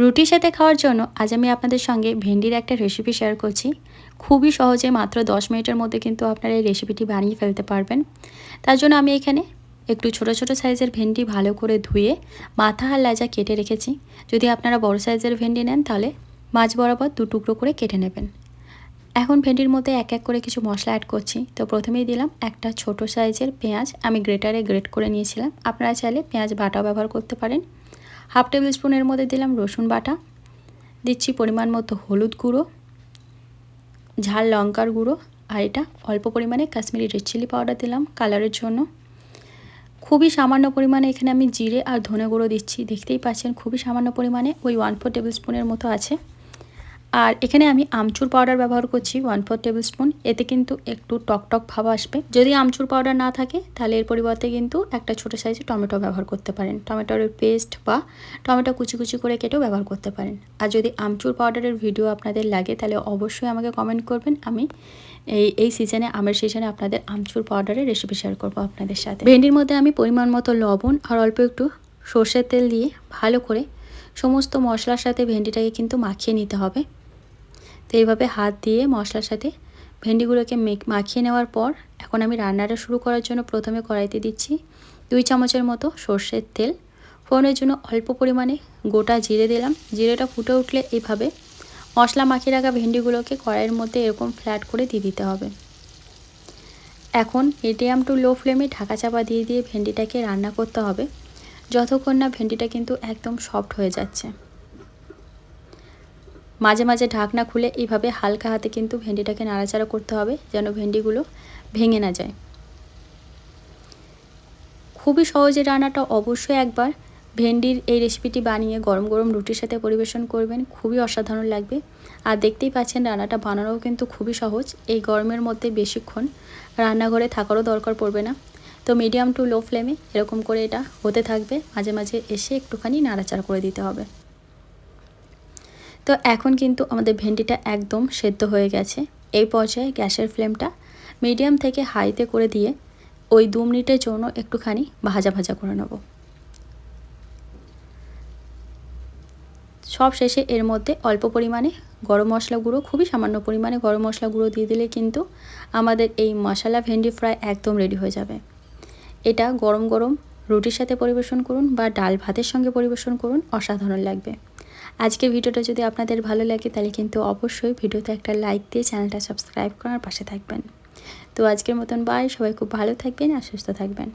রুটির সাথে খাওয়ার জন্য আজ আমি আপনাদের সঙ্গে ভেন্ডির একটা রেসিপি শেয়ার করছি। খুবই সহজে মাত্র 10 মিনিটের মধ্যে কিন্তু আপনারা এই রেসিপিটি বানিয়ে ফেলতে পারবেন। তার জন্য আমি এখানে একটু ছোট ছোট সাইজের ভেন্ডি ভালো করে ধুয়ে মাথা আর লাজা কেটে রেখেছি। যদি আপনারা বড় সাইজের ভেন্ডি নেন, তাহলে মাছ বরাবর দু টুকরো করে কেটে নেবেন। এখন ভেন্ডির মধ্যে এক এক করে কিছু মশলা অ্যাড করছি। তো প্রথমেই দিলাম একটা ছোট সাইজের পেঁয়াজ। আমি গ্রেটারে গ্রেট করে নিয়েছিলাম। আপনারা চাইলে পেঁয়াজ বাটাও ব্যবহার করতে পারেন। হাফ টেবিল স্পুনের মধ্যে দিলাম রসুন বাটা, দিচ্ছি পরিমাণ মতো হলুদ গুঁড়ো, ঝাল লঙ্কার গুঁড়ো, আর এটা অল্প পরিমাণে কাশ্মীরি রেড চিলি পাউডার দিলাম কালারের জন্য। খুবই সামান্য পরিমাণে এখানে আমি জিরে আর ধনে গুঁড়ো দিচ্ছি, দেখতেই পাচ্ছেন খুবই সামান্য পরিমাণে ওই ওয়ান ফোর টেবিল স্পুনের মতো আছে। আর এখানে আমি আমচুর পাউডার ব্যবহার করছি ওয়ান ফোর টেবিল স্পুন এতে কিন্তু একটু টক টক ভাব আসবে। যদি আমচুর পাউডার না থাকে, তাহলে এর পরিবর্তে কিন্তু একটা ছোটো সাইজের টমেটো ব্যবহার করতে পারেন। টমেটোর পেস্ট বা টমেটো কুচি কুচি করে কেটেও ব্যবহার করতে পারেন। আর যদি আমচুর পাউডারের ভিডিও আপনাদের লাগে, তাহলে অবশ্যই আমাকে কমেন্ট করবেন। আমি এই এই সিজনে আমের সিজনে আপনাদের আমচুর পাউডারের রেসিপি শেয়ার করব আপনাদের সাথে। ভেন্ডির মধ্যে আমি পরিমাণ মতো লবণ আর অল্প একটু সর্ষের তেল দিয়ে ভালো করে সমস্ত মশলার সাথে ভেন্ডিটাকে কিন্তু মাখিয়ে নিতে হবে। তো এইভাবে হাত দিয়ে মশলার সাথে ভেন্ডিগুলোকে মাখিয়ে নেওয়ার পর এখন আমি রান্নাটা শুরু করার জন্য প্রথমে কড়াইতে দিচ্ছি দুই চামচের মতো সর্ষের তেল। ফোড়নের জন্য অল্প পরিমাণে গোটা জিরে দিলাম। জিরেটা ফুটে উঠলে এইভাবে মশলা মাখিয়ে রাখা ভেন্ডিগুলোকে কড়াইয়ের মধ্যে এরকম ফ্ল্যাট করে দিয়ে দিতে হবে। এখন মিডিয়াম টু লো ফ্লেমে ঢাকা চাপা দিয়ে দিয়ে ভেন্ডিটাকে রান্না করতে হবে। যতক্ষণ না ভেন্ডিটা কিন্তু একদম সফট হয়ে যাচ্ছে। মাঝে মাঝে ঢাকনা খুলে এইভাবে হালকা হাতে কিন্তু ভেন্ডিটাকে নাড়াচাড়া করতে হবে যেন ভেন্ডিগুলো ভেঙে না যায়। খুবই সহজে রান্নাটা অবশ্যই একবার ভেন্ডির এই রেসিপিটি বানিয়ে গরম গরম রুটির সাথে পরিবেশন করবেন, খুবই অসাধারণ লাগবে। আর দেখতেই পাচ্ছেন রান্নাটা বানানোও কিন্তু খুবই সহজ, এই গরমের মধ্যে বেশিক্ষণ রান্নাঘরে থাকারও দরকার পড়বে না। তো মিডিয়াম টু লো ফ্লেমে এরকম করে এটা হতে থাকবে, মাঝে মাঝে এসে একটুখানি নাড়াচাড়া করে দিতে হবে। তো এখন কিন্তু আমাদের ভেন্ডিটা একদম সেদ্ধ হয়ে গেছে। এই পর্যায়ে গ্যাসের ফ্লেমটা মিডিয়াম থেকে হাইতে করে দিয়ে ওই দু মিনিটের জন্য একটুখানি ভাজা ভাজা করে নেব। সব শেষে এর মধ্যে অল্প পরিমাণে গরম মশলা গুঁড়ো, খুবই সামান্য পরিমাণে গরম মশলা গুঁড়ো দিয়ে দিলে কিন্তু আমাদের এই মশলা ভেন্ডি ফ্রাই একদম রেডি হয়ে যাবে। এটা গরম গরম রুটির সাথে পরিবেশন করুন বা ডাল ভাতের সঙ্গে পরিবেশন করুন, অসাধারণ লাগবে। আজকে ভিডিওটা যদি আপনাদের ভালো লাগে, তাহলে কিন্তু অবশ্যই ভিডিওতে একটা লাইক দিয়ে চ্যানেলটা সাবস্ক্রাইব করার পাশে থাকবেন। তো আজকের মতন বাই সবাই খুব ভালো থাকবেন আর সুস্থ থাকবেন।